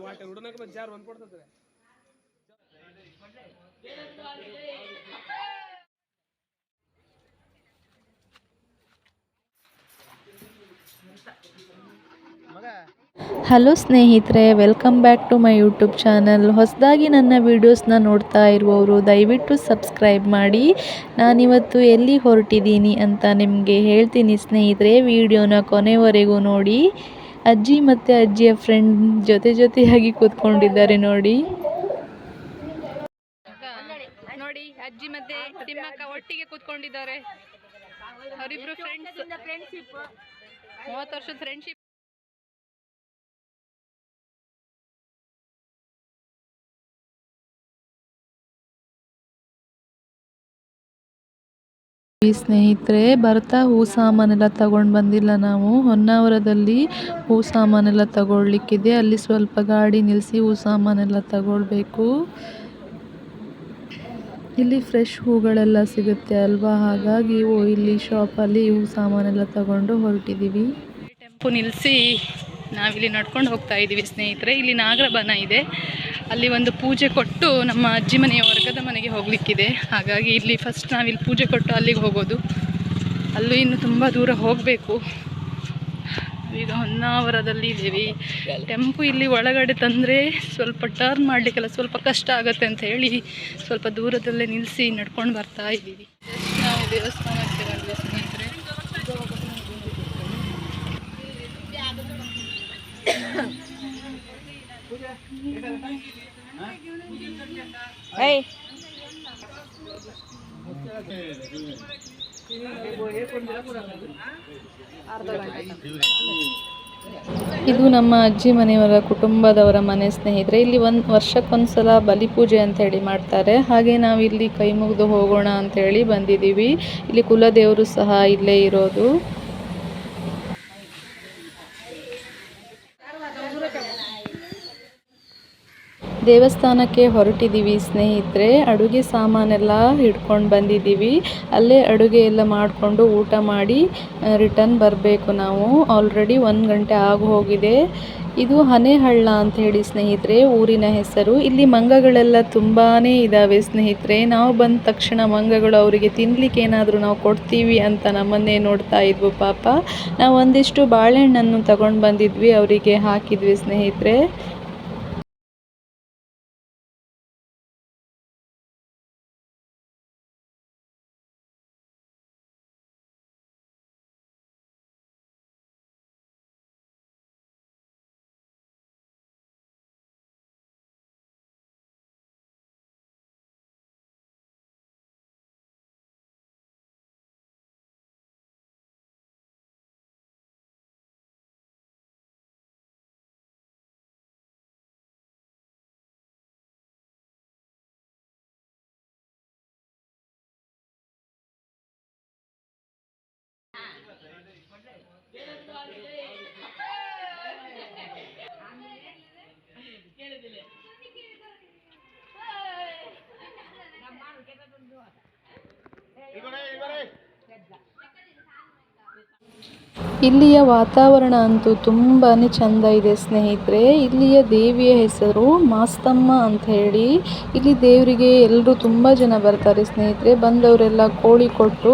వాటి ఉడనక మంచి జారు వన్ పడుతుంది ಹಲೋ ಸ್ನೇಹಿತರೆ welcome back to my YouTube channel ಹೊಸದಾಗಿ ನನ್ನ ವೀಡಿಯೋಸ್ನ ನೋಡ್ತಾ ಇರುವವರು ದಯವಿಟ್ಟು ಸಬ್ಸ್ಕ್ರೈಬ್ ಮಾಡಿ ನಾನಿವತ್ತು ಎಲ್ಲಿ ಹೊರಟಿದ್ದೀನಿ ಅಂತ ನಿಮಗೆ ಹೇಳ್ತೀನಿ ಸ್ನೇಹಿತರೆ ವಿಡಿಯೋನ ಕೊನೆವರೆಗೂ ನೋಡಿ ಅಜ್ಜಿ ಮತ್ತು ಅಜ್ಜಿಯ ಫ್ರೆಂಡ್ ಜೊತೆ ಜೊತೆಯಾಗಿ ಕೂತ್ಕೊಂಡಿದ್ದಾರೆ ನೋಡಿ. ನೋಡಿ ಅಜ್ಜಿ ಮತ್ತೆ ತಿಮ್ಮಕ್ಕ ಒಟ್ಟಿಗೆ ಕೂತ್ಕೊಂಡಿದ್ದಾರೆ. ಅವರಿಬ್ರು ಫ್ರೆಂಡ್ಸ್ ಮೂವತ್ತು ವರ್ಷದ ಫ್ರೆಂಡ್ಶಿಪ್ ಈ ಸ್ನೇಹಿತರೆ, ಬರ್ತಾ ಹೂ ಸಾಮಾನೆಲ್ಲ ತಗೊಂಡು ಬಂದಿಲ್ಲ ನಾವು. ಹೊನ್ನಾವರದಲ್ಲಿ ಹೂ ಸಾಮಾನೆಲ್ಲ ತಗೊಳ್ಳಿಕ್ಕಿದೆ. ಅಲ್ಲಿ ಸ್ವಲ್ಪ ಗಾಡಿ ನಿಲ್ಲಿಸಿ ಹೂ ಸಾಮಾನೆಲ್ಲ ತಗೊಳ್ಬೇಕು. ಇಲ್ಲಿ ಫ್ರೆಶ್ ಹೂಗಳೆಲ್ಲ ಸಿಗುತ್ತೆ ಅಲ್ವಾ? ಹಾಗಾಗಿ ಇಲ್ಲಿ ಶಾಪಲ್ಲಿ ಹೂ ಸಾಮಾನೆಲ್ಲ ತಗೊಂಡು ಹೊರಟಿದ್ದೀವಿ ಟೆಂಪು ನಿಲ್ಲಿಸಿ ನಾವಿಲ್ಲಿ ನಡ್ಕೊಂಡು ಹೋಗ್ತಾ ಇದ್ದೀವಿ ಸ್ನೇಹಿತರೆ. ಇಲ್ಲಿ ನಾಗರಬನ ಇದೆ. ಅಲ್ಲಿ ಒಂದು ಪೂಜೆ ಕೊಟ್ಟು ನಮ್ಮ ಅಜ್ಜಿ ಮನೆಯ ವರ್ಗದ ಮನೆಗೆ ಹೋಗಲಿಕ್ಕಿದೆ. ಹಾಗಾಗಿ ಇಲ್ಲಿ ಫಸ್ಟ್ ನಾವಿಲ್ಲಿ ಪೂಜೆ ಕೊಟ್ಟು ಅಲ್ಲಿಗೆ ಹೋಗೋದು. ಅಲ್ಲೂ ಇನ್ನು ತುಂಬ ದೂರ ಹೋಗಬೇಕು. ಈಗ ಹೊನ್ನಾವರದಲ್ಲಿ ಇದ್ದೀವಿ. ಟೆಂಪು ಇಲ್ಲಿ ಒಳಗಡೆ ತಂದರೆ ಸ್ವಲ್ಪ ಟರ್ನ್ ಮಾಡಲಿಕ್ಕೆಲ್ಲ ಸ್ವಲ್ಪ ಕಷ್ಟ ಆಗುತ್ತೆ ಅಂತ ಹೇಳಿ ಸ್ವಲ್ಪ ದೂರದಲ್ಲೇ ನಿಲ್ಲಿಸಿ ನಡ್ಕೊಂಡು ಬರ್ತಾ ಇದ್ದೀವಿ. ನಾವು ದೇವಸ್ಥಾನಕ್ಕೆ ಬಂದ್ವಿ ಸ್ನೇಹಿತರೆ ಇದು ನಮ್ಮ ಅಜ್ಜಿ ಮನೆಯವರ ಕುಟುಂಬದವರ ಮನೆ ಸ್ನೇಹಿತರೆ. ಇಲ್ಲಿ ಒಂದು ವರ್ಷಕ್ಕೊಂದ್ಸಲ ಬಲಿ ಪೂಜೆ ಅಂತ ಹೇಳಿ ಮಾಡ್ತಾರೆ. ಹಾಗೆ ನಾವಿಲ್ಲಿ ಕೈ ಮುಗಿದು ಹೋಗೋಣ ಅಂತ ಹೇಳಿ ಬಂದಿದ್ದೀವಿ. ಇಲ್ಲಿ ಕುಲದೇವರು ಸಹ ಇಲ್ಲೇ ಇರೋದು. ದೇವಸ್ಥಾನಕ್ಕೆ ಹೊರಟಿದ್ದೀವಿ ಸ್ನೇಹಿತರೆ. ಅಡುಗೆ ಸಾಮಾನೆಲ್ಲ ಹಿಡ್ಕೊಂಡು ಬಂದಿದ್ದೀವಿ ಅಲ್ಲೇ ಅಡುಗೆ ಎಲ್ಲ ಮಾಡಿಕೊಂಡು ಊಟ ಮಾಡಿ ರಿಟರ್ನ್ ಬರಬೇಕು ನಾವು. ಆಲ್ರೆಡಿ ಒಂದು ಗಂಟೆ ಆಗಿ ಹೋಗಿದೆ. ಇದು ಹನೆಹಳ್ಳ ಅಂತ ಹೇಳಿ ಸ್ನೇಹಿತರೆ, ಊರಿನ ಹೆಸರು. ಇಲ್ಲಿ ಮಂಗಗಳೆಲ್ಲ ತುಂಬಾ ಇದ್ದಾವೆ ಸ್ನೇಹಿತರೆ. ನಾವು ಬಂದ ತಕ್ಷಣ ಮಂಗಗಳು ಅವರಿಗೆ ತಿನ್ಲಿಕ್ಕೆ ಏನಾದರೂ ನಾವು ಕೊಡ್ತೀವಿ ಅಂತ ನಮ್ಮನ್ನೇ ನೋಡ್ತಾ ಇದ್ವು ಪಾಪ. ನಾವು ಒಂದಿಷ್ಟು ಬಾಳೆಹಣ್ಣನ್ನು ತಗೊಂಡು ಬಂದಿದ್ವಿ, ಅವರಿಗೆ ಹಾಕಿದ್ವಿ ಸ್ನೇಹಿತರೆ. ಇಲ್ಲಿಯ ವಾತಾವರಣ ಅಂತೂ ತುಂಬಾ ಚೆಂದ ಇದೆ, ಸ್ನೇಹಿತರೆ. ಇಲ್ಲಿಯ ದೇವಿಯ ಹೆಸರು ಮಾಸ್ತಮ್ಮ ಅಂತ ಹೇಳಿ. ಇಲ್ಲಿ ದೇವರಿಗೆ ಎಲ್ಲರೂ ತುಂಬ ಜನ ಬರ್ತಾರೆ, ಸ್ನೇಹಿತರೆ. ಬಂದವರೆಲ್ಲ ಕೋಳಿ ಕೊಟ್ಟು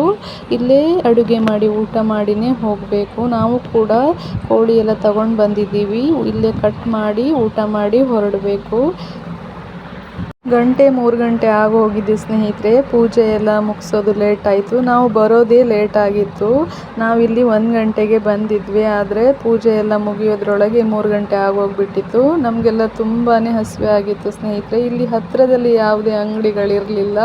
ಇಲ್ಲೇ ಅಡುಗೆ ಮಾಡಿ, ಊಟ ಮಾಡಿನೇ ಹೋಗಬೇಕು. ನಾವು ಕೂಡ ಕೋಳಿ ಎಲ್ಲ ತಗೊಂಡು ಬಂದಿದ್ದೀವಿ. ಇಲ್ಲೇ ಕಟ್ ಮಾಡಿ, ಊಟ ಮಾಡಿ ಹೊರಡಬೇಕು. ಗಂಟೆ, ಮೂರು ಗಂಟೆ ಆಗೋಗಿದೆ ಸ್ನೇಹಿತರೆ. ಪೂಜೆ ಎಲ್ಲ ಮುಗಿಸೋದು ಲೇಟ್ ಆಯಿತು. ನಾವು ಬರೋದೇ ಲೇಟ್ ಆಗಿತ್ತು. ನಾವಿಲ್ಲಿ ಒಂದು ಗಂಟೆಗೆ ಬಂದಿದ್ವಿ, ಆದರೆ ಪೂಜೆ ಎಲ್ಲ ಮುಗಿಯೋದ್ರೊಳಗೆ ಮೂರು ಗಂಟೆ ಆಗೋಗ್ಬಿಟ್ಟಿತ್ತು. ನಮಗೆಲ್ಲ ತುಂಬಾ ಹಸಿವೆ ಆಗಿತ್ತು ಸ್ನೇಹಿತರೆ. ಇಲ್ಲಿ ಹತ್ತಿರದಲ್ಲಿ ಯಾವುದೇ ಅಂಗಡಿಗಳಿರಲಿಲ್ಲ.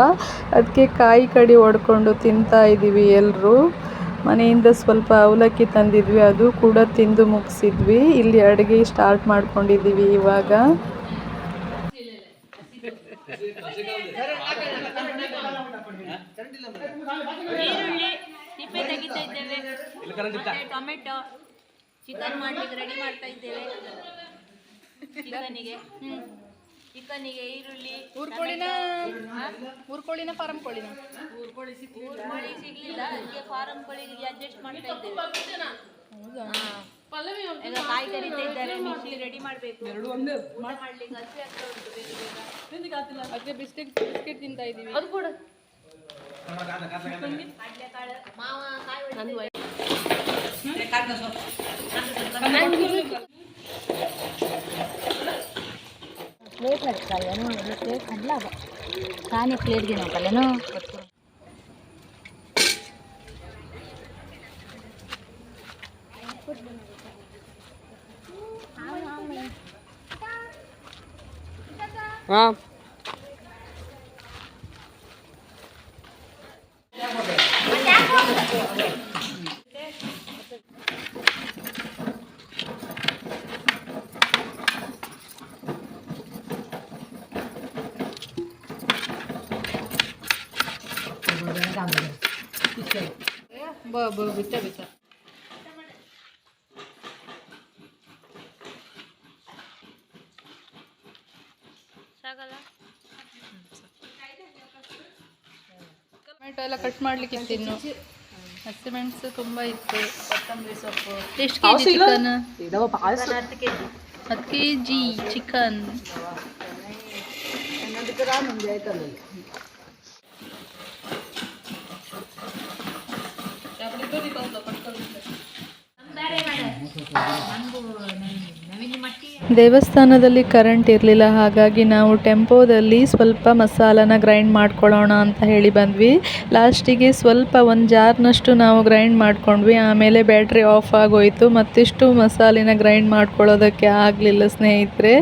ಅದಕ್ಕೆ ಕಾಯಿ ಕಡಿ ಹೊಡ್ಕೊಂಡು ತಿಂತಾ ಇದ್ದೀವಿ ಎಲ್ಲರೂ ಮನೆಯಿಂದ ಸ್ವಲ್ಪ ಅವಲಕ್ಕಿ ತಂದಿದ್ವಿ, ಅದು ಕೂಡ ತಿಂದು ಮುಗಿಸಿದ್ವಿ. ಇಲ್ಲಿ ಅಡುಗೆ ಸ್ಟಾರ್ಟ್ ಮಾಡ್ಕೊಂಡಿದ್ದೀವಿ ಇವಾಗ. ಈರುಳ್ಳಿ ಸಿಪ್ಪೆ ತೆಗಿತಾ ಇದ್ದೇವೆ ಮತ್ತೆ ಟೊಮೆಟೊ ಚಿಕನ್ ಮಾಡ್ಲಿಕ್ಕೆ ರೆಡಿ ಮಾಡ್ತಾ ಇದ್ದೇವೆ ಚಿಕನಿಗೆ ಚಿಕನಿಗೆ ಈರುಳ್ಳಿ ಊರ್ಕೋಳಿನ ಊರ್ಕೋಳಿನ ಫಾರಂ ಕೋಳಿನ. ಊರ್ಕೋಳಿ ಸಿಗ್ಲಿಲ್ಲ ಅದಕ್ಕೆ ಫಾರಂ ಕೋಳಿಗೆ ಅಡ್ಜಸ್ಟ್ ಮಾಡ್ತಾ ಇದ್ದೇವೆ. ಈಗ ಕಾಯಿ ಕರಿತಾ ಇದ್ದಾರೆ ಮಿಕ್ಸಿ ರೆಡಿ ಮಾಡಬೇಕು. ಮಾಡ್ಲಿಕ್ಕೆ ಹಸಿ ಆಗ್ತಾ ಉಂಟು ಅದೇ ಬಿಸ್ಕೆಟ್ ಬಿಸ್ಕೆಟ್ ತಿಂತಾ ಇದ್ದೀವಿ ಅದು ಕೊಡು ಕಡಲೆಕಾಳು ಮಾವ ಕಾಯಿ ಪ್ಲೇಟ್ ಹಾಕ್ತಾರೇನು ಪ್ಲೇಟ್ ಹಡ್ಲ ತಾನೇ ಪ್ಲೇಟ್ಗೆ ನೋಕಲ್ಲೇನು ಹಾಂ ಬಿಟ್ಟ ಬಿಟ್ಟ ಟೊಮೆಟೊ ಎಲ್ಲ ಕಟ್ ಮಾಡ್ಲಿಕ್ಕೆ ಇತ್ತು ಇನ್ನು ಹಸಿಮೆಣಸು ತುಂಬ ಇತ್ತು. ಕೊತ್ತಂಬರಿ ಸೊಪ್ಪು. ಎಷ್ಟು ಕೆ ಜಿ ಚಿಕನ್? ಹತ್ತು K G K K G ಚಿಕನ್. ಬೇರೆ ದೇವಸ್ಥಾನದಲ್ಲಿ ಕರೆಂಟ್ ಇರಲಿಲ್ಲ, ಹಾಗಾಗಿ ನಾವು ಟೆಂಪೋದಲ್ಲಿ ಸ್ವಲ್ಪ ಮಸಾಲನ ಗ್ರೈಂಡ್ ಮಾಡ್ಕೊಳ್ಳೋಣ ಅಂತ ಹೇಳಿ ಬಂದ್ವಿ. ಲಾಸ್ಟಿಗೆ ಸ್ವಲ್ಪ ಒಂದು ಜಾರ್ನಷ್ಟು ನಾವು ಗ್ರೈಂಡ್ ಮಾಡ್ಕೊಂಡ್ವಿ. ಆಮೇಲೆ ಬ್ಯಾಟ್ರಿ ಆಫ್ ಆಗೋಯಿತು. ಮತ್ತಿಷ್ಟು ಮಸಾಲಿನ ಗ್ರೈಂಡ್ ಮಾಡ್ಕೊಳ್ಳೋದಕ್ಕೆ ಆಗಲಿಲ್ಲ ಸ್ನೇಹಿತರೆ.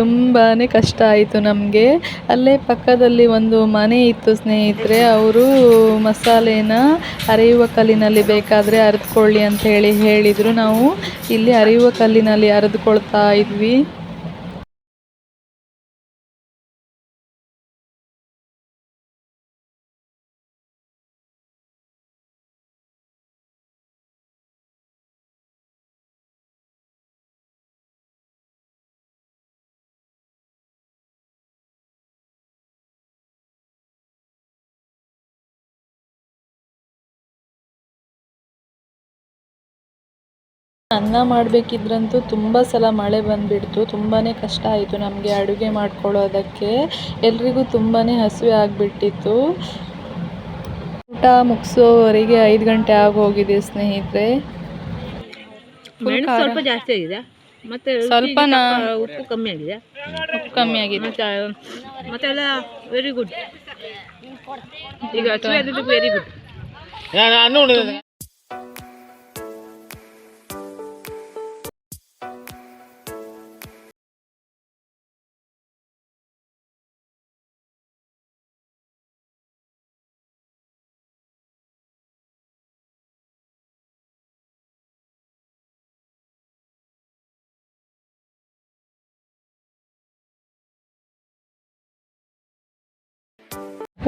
ತುಂಬಾ ಕಷ್ಟ ಆಯಿತು ನಮಗೆ. ಅಲ್ಲೇ ಪಕ್ಕದಲ್ಲಿ ಒಂದು ಮನೆ ಇತ್ತು ಸ್ನೇಹಿತರೆ. ಅವರು ಮಸಾಲೆನ ಅರೆಯುವ ಕಲ್ಲಿನಲ್ಲಿ ಬೇಕಾದರೆ ಅರೆದುಕೊಳ್ಳಿ ಅಂತ ಹೇಳಿ ಹೇಳಿದರು. ನಾವು ಇಲ್ಲಿ ಅರೆಯುವ ಕಲ್ಲಿನಲ್ಲಿ ಅರೆದುಕೊಳ್ತಾ ಇದ್ವಿ ಅನ್ನ ಮಾಡಬೇಕಿದ್ರಂತೂ ತುಂಬ ಸಲ ಮಳೆ ಬಂದುಬಿಡ್ತು. ತುಂಬಾ ಕಷ್ಟ ಆಯಿತು ನಮಗೆ ಅಡುಗೆ ಮಾಡ್ಕೊಳ್ಳೋದಕ್ಕೆ. ಎಲ್ರಿಗೂ ತುಂಬಾ ಹಸಿವೆ ಆಗಿಬಿಟ್ಟಿತ್ತು. ಊಟ ಮುಗಿಸೋವರೆಗೆ ಐದು ಗಂಟೆ ಆಗೋಗಿದೆ ಸ್ನೇಹಿತರೆ. ಸ್ವಲ್ಪ ಜಾಸ್ತಿ ಆಗಿದೆ. ಮತ್ತೆ ಸ್ವಲ್ಪ ಉಪ್ಪು ಕಮ್ಮಿ ಆಗಿದೆ. ಉಪ್ಪು ಕಮ್ಮಿ ಆಗಿದೆ. ಮತ್ತೆ ಮತ್ತೆಲ್ಲ ವೆರಿ ಗುಡ್ ಈಗ ವೆರಿ ಗುಡ್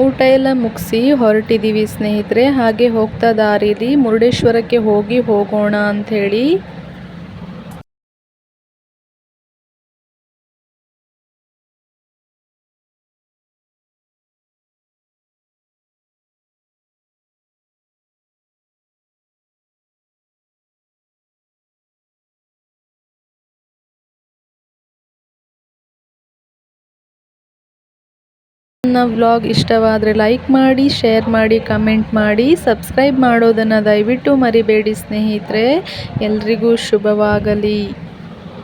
ಊಟ ಎಲ್ಲ ಮುಗಿಸಿ ಹೊರಟಿದ್ದೀವಿ ಸ್ನೇಹಿತರೆ ಹಾಗೆ ಹೋಗ್ತಾ ದಾರಿಲಿ ಮುರುಡೇಶ್ವರಕ್ಕೆ ಹೋಗಿ ಹೋಗೋಣ ಅಂಥೇಳಿ ನನ್ನ ವ್ಲಾಗ್ ಇಷ್ಟವಾದರೆ ಲೈಕ್ ಮಾಡಿ, ಶೇರ್ ಮಾಡಿ, ಕಮೆಂಟ್ ಮಾಡಿ, ಸಬ್ಸ್ಕ್ರೈಬ್ ಮಾಡೋದನ್ನು ದಯವಿಟ್ಟು ಮರಿಬೇಡಿ ಸ್ನೇಹಿತರೆ. ಎಲ್ರಿಗೂ ಶುಭವಾಗಲಿ.